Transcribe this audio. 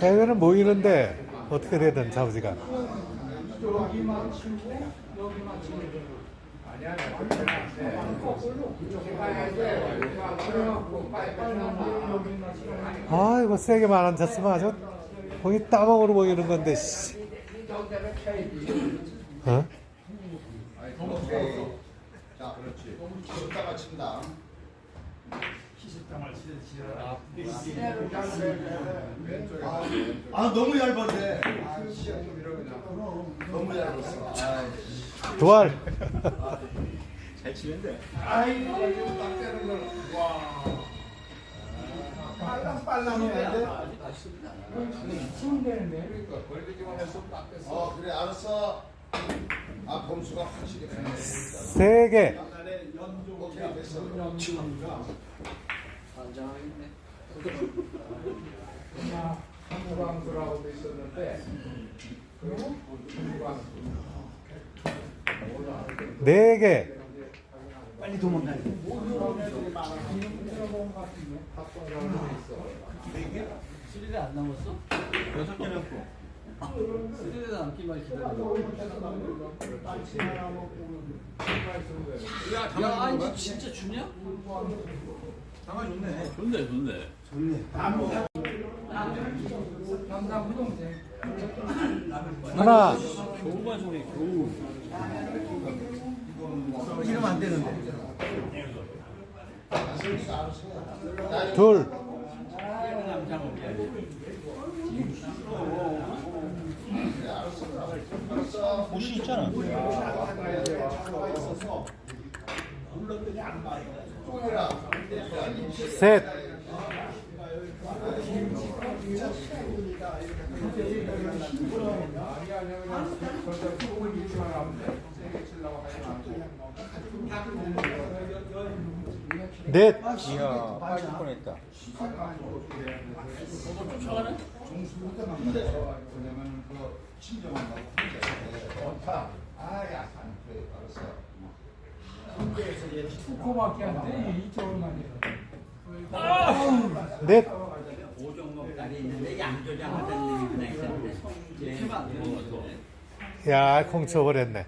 해외는 모이는데 어떻게 되든 자우지가 아 이거 세게만 안 쳤으면 아주 거기 따먹으로 보이는 건데 씨. 어? 자, 그렇지. 숫자가 친다. 아, 너무 얇았네. 너무 얇았어. 아이, 두알 잘 치는데. 아이고, 딱 되는 걸. 와. 빨랑 빨랑했는데? 어, 그래, 알았어. 아, 범수가 확실히 되네. 세개 오케이, 됐어. 한무광수라고도 있었는데 그리고 한무광수 네개 빨리 도망가야 돼. 수리를 안 남았어? 여섯 개 넣고. 수리를 남기만 기다려. 야, 아니 진짜 주냐? 상황 좋네. 좋네, 좋네. 담당 후동생 하나 겨우가 좋네, 겨우. 이러면 안 되는데. 둘 옷이 있잖아. 셋돼넷 이야, 빠질 뻔했다. 좋다. 아, 야, 안 그래, 알았어. 이쪽으로만 해 넷. 야, 콩 쳐버렸네.